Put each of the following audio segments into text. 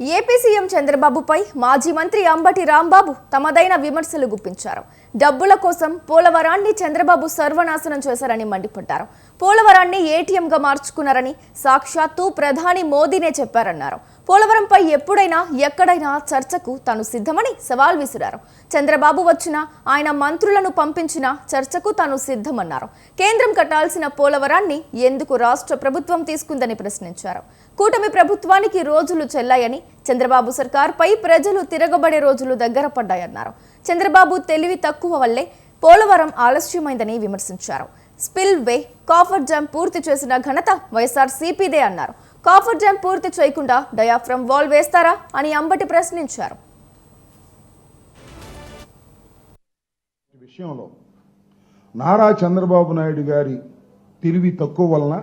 AP CM చంద్రబాబుపై మాజీ మంత్రి అంబటి రాంబాబు తమదైన విమర్శలు గుప్పించారు. డబ్బుల కోసం పోలవరాన్ని చంద్రబాబు సర్వనాశనం చేశారని మండిపడ్డారు. పోలవరాన్ని ఏటీఎంగా మార్చుకున్నారని సాక్షాత్తు ప్రధాని మోదీనే చెప్పారన్నారు. పోలవరంపై ఎప్పుడైనా ఎక్కడైనా చర్చకు తాను సిద్ధమని సవాల్ విసిరారు. చంద్రబాబు వచ్చినా ఆయన మంత్రులను పంపించినా చర్చకు తాను సిద్ధమన్నారు. కేంద్రం కట్టాల్సిన పోలవరాన్ని ఎందుకు రాష్ట్ర ప్రభుత్వం తీసుకుందని ప్రశ్నించారు. కూటమి ప్రభుత్వానికి రోజులు చెల్లాయని చంద్రబాబు సర్కార్పై ప్రజలు తిరగబడే రోజులు దగ్గర పడ్డాయన్నారు. చంద్రబాబు తెలివి తక్కువ వల్లే పోలవరం ఆలస్యమైందని విమర్శించారు. స్పిల్ వే కాఫర్ జామ్ పూర్తి చేసిన ఘనత వైఎస్ఆర్ సిపిదే అన్నారు. కాఫర్ డ్యామ్ పూర్తి చేయకుండా డయాఫ్రమ్ వాల్ వేస్తారా అని అంబటి ప్రశ్నించారు. విషయంలో నారా చంద్రబాబు నాయుడు గారి తెలివి తక్కువ వలన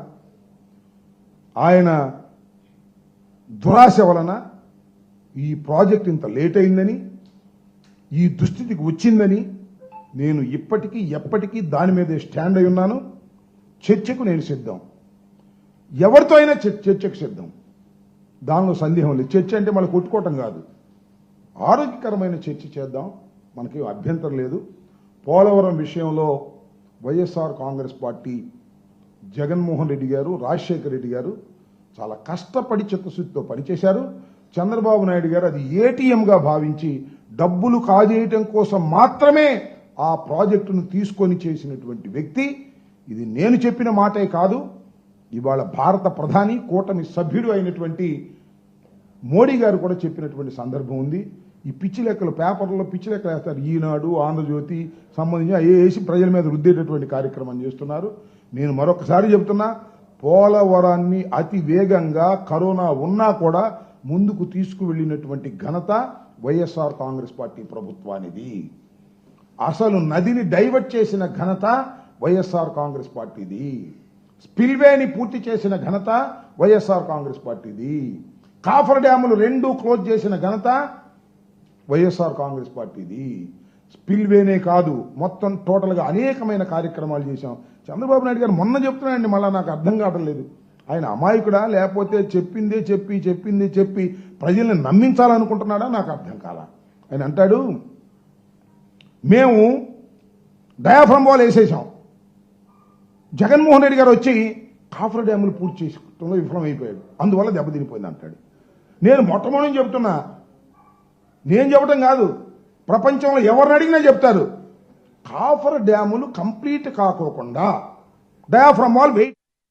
ఆయన దురాశ వలన ఈ ప్రాజెక్ట్ ఇంత లేట్ అయిందని ఈ దుస్థితికి వచ్చిందని నేను ఇప్పటికీ ఎప్పటికీ దాని మీదే స్టాండ్ అయి ఉన్నాను. చర్చకు నేను సిద్ధం. ఎవరితో అయినా చర్చకు సిద్ధం. దానిలో సందేహం లేదు. చర్చ అంటే మళ్ళీ కొట్టుకోవటం కాదు. ఆరోగ్యకరమైన చర్చ చేద్దాం. మనకి అభ్యంతరం లేదు. పోలవరం విషయంలో YSR Congress party Jaganmohan Reddy గారు రాజశేఖర రెడ్డి గారు చాలా కష్టపడి చిత్తశుద్ధితో పనిచేశారు. చంద్రబాబు నాయుడు గారు అది ఏటీఎంగా భావించి డబ్బులు కాజేయటం కోసం మాత్రమే ఆ ప్రాజెక్టును తీసుకొని చేసినటువంటి వ్యక్తి. ఇది నేను చెప్పిన మాటే కాదు. ఇవాళ భారత ప్రధాని కూటమి సభ్యుడు అయినటువంటి మోడీ గారు కూడా చెప్పినటువంటి సందర్భం ఉంది. ఈ పిచ్చి లెక్కలు పేపర్లో పిచ్చి లెక్కలు వేస్తారు. ఈనాడు ఆంధ్రజ్యోతి సంబంధించి అవి వేసి ప్రజల మీద రుద్దేటటువంటి కార్యక్రమం చేస్తున్నారు. నేను మరొకసారి చెబుతున్నా పోలవరాన్ని అతి వేగంగా కరోనా ఉన్నా కూడా ముందుకు తీసుకువెళ్ళినటువంటి ఘనత వైఎస్ఆర్ కాంగ్రెస్ పార్టీ ప్రభుత్వానిది. అసలు నదిని డైవర్ట్ చేసిన ఘనత వైఎస్ఆర్ కాంగ్రెస్ పార్టీది. స్పిల్వేని పూర్తి చేసిన ఘనత వైఎస్ఆర్ కాంగ్రెస్ పార్టీది. కాఫర్ డ్యాములు రెండు క్లోజ్ చేసిన ఘనత వైఎస్ఆర్ కాంగ్రెస్ పార్టీది. స్పిల్వేనే కాదు మొత్తం టోటల్గా అనేకమైన కార్యక్రమాలు చేశాం. చంద్రబాబు నాయుడు గారు మొన్న చెప్తున్నానండి మళ్ళీ నాకు అర్థం కావడం లేదు. ఆయన అమాయకుడా లేకపోతే చెప్పిందే చెప్పి చెప్పిందే చెప్పి ప్రజల్ని నమ్మించాలనుకుంటున్నాడా? నాకు అర్థం కాల. ఆయన అంటాడు మేము డయాఫ్రమ్ వాల్ వేసేసాం జగన్మోహన్ రెడ్డి గారు వచ్చి కాఫర్ డ్యాములు పూర్తి చేసుకోవడంలో విఫలమైపోయాడు. అందువల్ల దెబ్బతినిపోయింది అంటాడు. నేను మొట్టమొదటి చెబుతున్నా నేను చెప్పడం కాదు ప్రపంచంలో ఎవరిని అడిగినా చెప్తారు కాఫర్ డ్యాములు కంప్లీట్ కాకోకుండా డయాఫ్రమ్ వాల్ వెయిట్